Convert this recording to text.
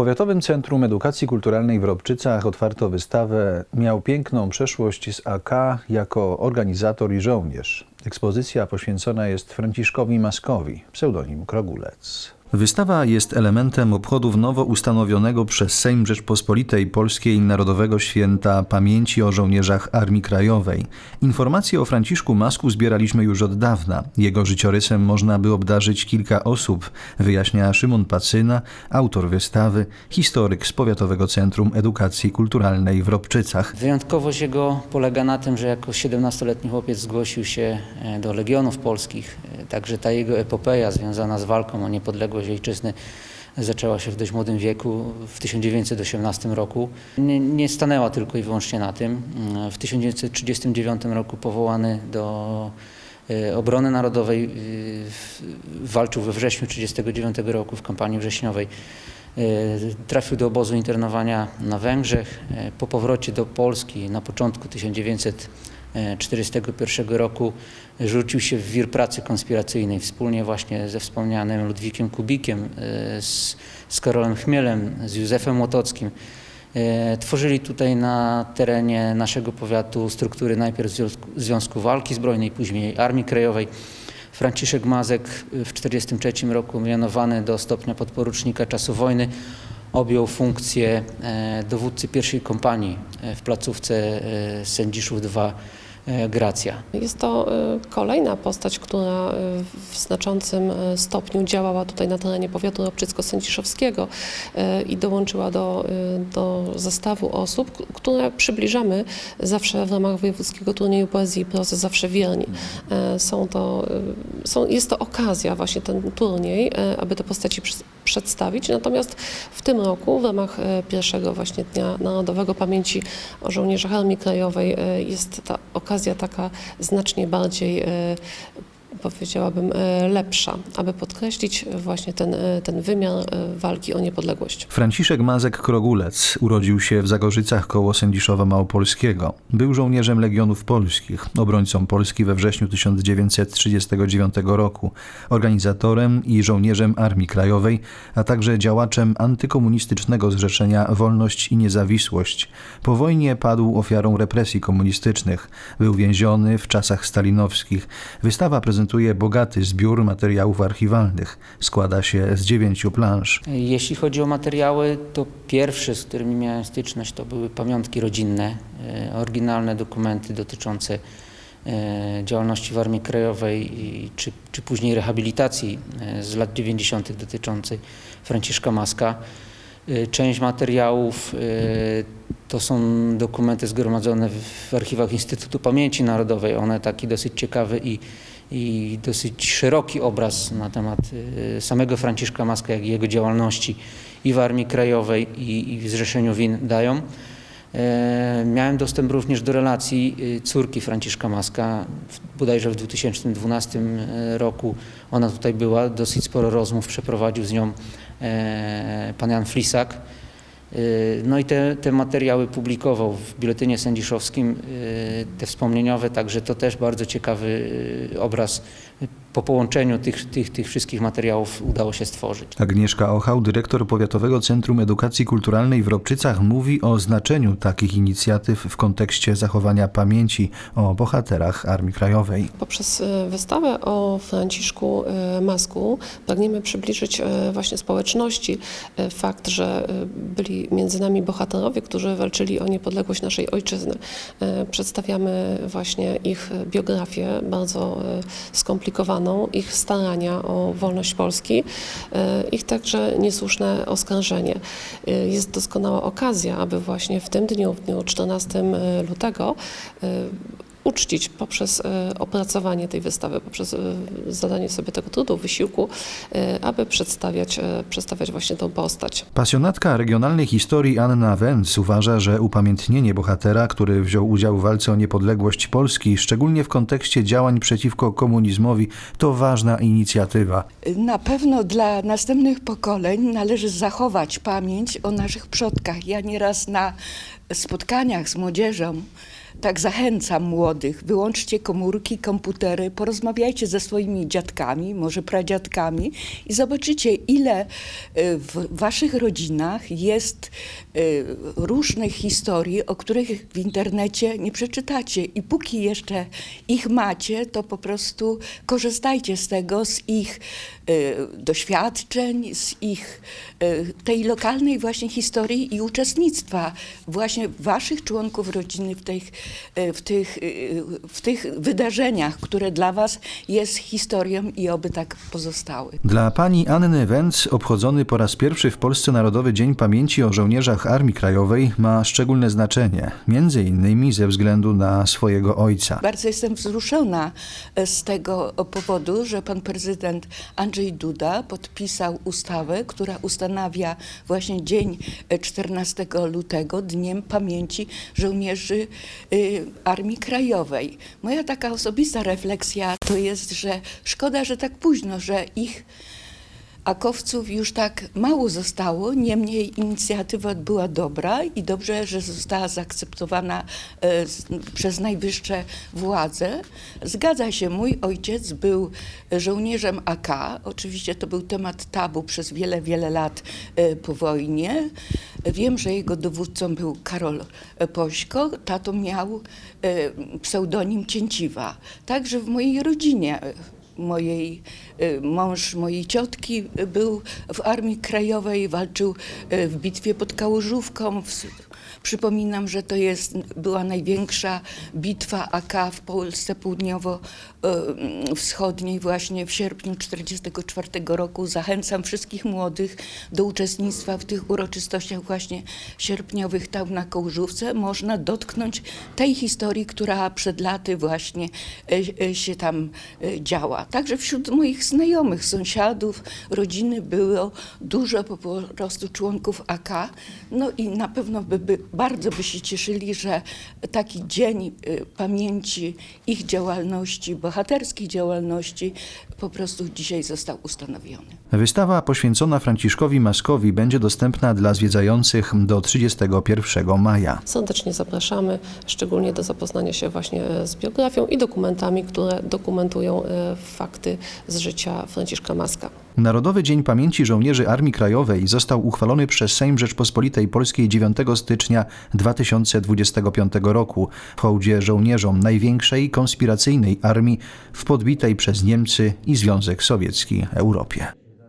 Powiatowym Centrum Edukacji Kulturalnej w Robczycach otwarto wystawę Miał piękną przeszłość z AK jako organizator i żołnierz. Ekspozycja poświęcona jest Franciszkowi Maskowi, pseudonim Krogulec. Wystawa jest elementem obchodów nowo ustanowionego przez Sejm Rzeczpospolitej Polskiej Narodowego Święta Pamięci o Żołnierzach Armii Krajowej. Informacje o Franciszku Masku zbieraliśmy już od dawna. Jego życiorysem można by obdarzyć kilka osób, wyjaśnia Szymon Pacyna, autor wystawy, historyk z Powiatowego Centrum Edukacji Kulturalnej w Robczycach. Wyjątkowość jego polega na tym, że jako 17-letni chłopiec zgłosił się e, do Legionów Polskich. E, Także ta jego epopeja związana z walką o niepodległość ojczyzny zaczęła się w dość młodym wieku, w 1918 roku. Nie, nie stanęła tylko i wyłącznie na tym. W 1939 roku powołany do e, obrony narodowej, e, walczył we wrześniu 1939 roku w kampanii wrześniowej. E, Trafił do obozu internowania na Węgrzech. Po powrocie do Polski na początku 1941 roku rzucił się w wir pracy konspiracyjnej wspólnie właśnie ze wspomnianym Ludwikiem Kubikiem, e, z, z Karolem Chmielem, z Józefem Młotockim. E, Tworzyli tutaj na terenie naszego powiatu struktury najpierw Związku, Związku Walki Zbrojnej, później Armii Krajowej. Franciszek Mazek w 1943 roku mianowany do stopnia podporucznika czasu wojny objął funkcję e, dowódcy pierwszej kompanii w placówce Sędziszów II Gracja. Jest to y, kolejna postać, która y, w znaczącym stopniu działała tutaj na terenie powiatu robczycko-sędziszowskiego i dołączyła do, do zestawu osób, które przybliżamy zawsze w ramach wojewódzkiego turnieju poezji i prozy zawsze wierni. Są to, są, jest to okazja właśnie ten turniej, aby te postaci przedstawić. Natomiast w tym roku w ramach pierwszego właśnie Dnia Narodowego Pamięci o Żołnierzach Armii Krajowej jest ta okazja taka znacznie bardziej, y, powiedziałabym, y, lepsza, aby podkreślić właśnie ten, y, ten wymiar y, walki o niepodległość. Franciszek Mazek-Krogulec urodził się w Zagorzycach koło Sędziszowa Małopolskiego. Był żołnierzem Legionów Polskich, obrońcą Polski we wrześniu 1939 roku, organizatorem i żołnierzem Armii Krajowej, a także działaczem antykomunistycznego zrzeszenia Wolność i Niezawisłość. Po wojnie padł ofiarą represji komunistycznych. Był więziony w czasach stalinowskich. Wystawa prezentuje bogaty zbiór materiałów archiwalnych. Składa się z dziewięciu plansz. Jeśli chodzi o materiały, to pierwsze, z którymi miałem styczność, to były pamiątki rodzinne, e, oryginalne dokumenty dotyczące e, działalności w Armii Krajowej czy, czy później rehabilitacji e, z lat 90. dotyczącej Franciszka Maska. Część materiałów to są dokumenty zgromadzone w archiwach Instytutu Pamięci Narodowej. One taki dosyć ciekawy i, i dosyć szeroki obraz na temat e, samego Franciszka Maska, jak i jego działalności i w Armii Krajowej, i, i w Zrzeszeniu Win dają. E, Miałem dostęp również do relacji e, córki Franciszka Maska, bodajże w 2012 roku ona tutaj była, dosyć sporo rozmów przeprowadził z nią e, pan Jan Flisak. Y, No i te, te materiały publikował w Biuletynie Sędziszowskim, y, te wspomnieniowe, także to też bardzo ciekawy y, obraz. Po połączeniu tych, tych, tych wszystkich materiałów udało się stworzyć. Agnieszka Ochał, dyrektor Powiatowego Centrum Edukacji Kulturalnej w Robczycach, mówi o znaczeniu takich inicjatyw w kontekście zachowania pamięci o bohaterach Armii Krajowej. Poprzez wystawę o Franciszku Masku pragniemy przybliżyć właśnie społeczności fakt, że e, między nami bohaterowie, którzy walczyli o niepodległość naszej ojczyzny. E, Przedstawiamy właśnie ich biografię bardzo e, skomplikowaną, ich starania o wolność Polski, e, ich także niesłuszne oskarżenie. Jest doskonała okazja, aby właśnie w tym dniu, w dniu 14 lutego, uczcić poprzez e, opracowanie tej wystawy, poprzez e, zadanie sobie tego trudu, wysiłku, e, aby przedstawiać, przedstawiać właśnie tą postać. Pasjonatka regionalnej historii Anna Wenz uważa, że upamiętnienie bohatera, który wziął udział w walce o niepodległość Polski, szczególnie w kontekście działań przeciwko komunizmowi, to ważna inicjatywa. Na pewno dla następnych pokoleń należy zachować pamięć o naszych przodkach. Ja nieraz na spotkaniach z młodzieżą tak zachęcam młodych, wyłączcie komórki, komputery, porozmawiajcie ze swoimi dziadkami, może pradziadkami i zobaczycie, ile y, w waszych rodzinach jest y, różnych historii, o których w internecie nie przeczytacie. I póki jeszcze ich macie, to po prostu korzystajcie z tego, z ich y, doświadczeń, z ich tej lokalnej właśnie historii i uczestnictwa właśnie waszych członków rodziny w tych, w tych, y, w tych wydarzeniach, które dla was jest historią i oby tak pozostały. Dla pani Anny Węc obchodzony po raz pierwszy w Polsce Narodowy Dzień Pamięci o Żołnierzach Armii Krajowej ma szczególne znaczenie, między innymi ze względu na swojego ojca. Bardzo jestem wzruszona e, z tego powodu, że pan prezydent Andrzej Duda podpisał ustawę, która ustanawia właśnie dzień e, 14 lutego Dniem Pamięci Żołnierzy y, Armii Krajowej. Moja taka osobista refleksja to jest, że szkoda, że tak późno, że ich akowców już tak mało zostało, niemniej inicjatywa była dobra i dobrze, że została zaakceptowana z- przez najwyższe władze. Zgadza się, mój ojciec był żołnierzem AK. Oczywiście to był temat tabu przez wiele, wiele lat e, po wojnie. Wiem, że jego dowódcą był Karol Pośko. Tato miał e, pseudonim Cięciwa. Także w mojej rodzinie e, mojej, y, mąż mojej ciotki y, był w Armii Krajowej, walczył y, w bitwie pod Kałużówką. Przypominam, że to jest, była największa bitwa AK w Polsce Południowo-Wschodniej właśnie w sierpniu 1944 roku. Zachęcam wszystkich młodych do uczestnictwa w tych uroczystościach właśnie sierpniowych tam na Kołżówce. Można dotknąć tej historii, która przed laty właśnie się tam działa. Także wśród moich znajomych, sąsiadów, rodziny było dużo po prostu członków AK. No i na pewno by, by, bardzo by się cieszyli, że taki dzień y, pamięci ich działalności, bohaterskiej działalności po prostu dzisiaj został ustanowiony. Wystawa poświęcona Franciszkowi Maskowi będzie dostępna dla zwiedzających do 31 maja. Serdecznie zapraszamy, szczególnie do zapoznania się właśnie z biografią i dokumentami, które dokumentują e, fakty z życia Franciszka Maska. Narodowy Dzień Pamięci Żołnierzy Armii Krajowej został uchwalony przez Sejm Rzeczpospolitej Polskiej 9 stycznia 2025 roku w hołdzie żołnierzom największej konspiracyjnej armii w podbitej przez Niemcy i Związek Sowiecki Europie.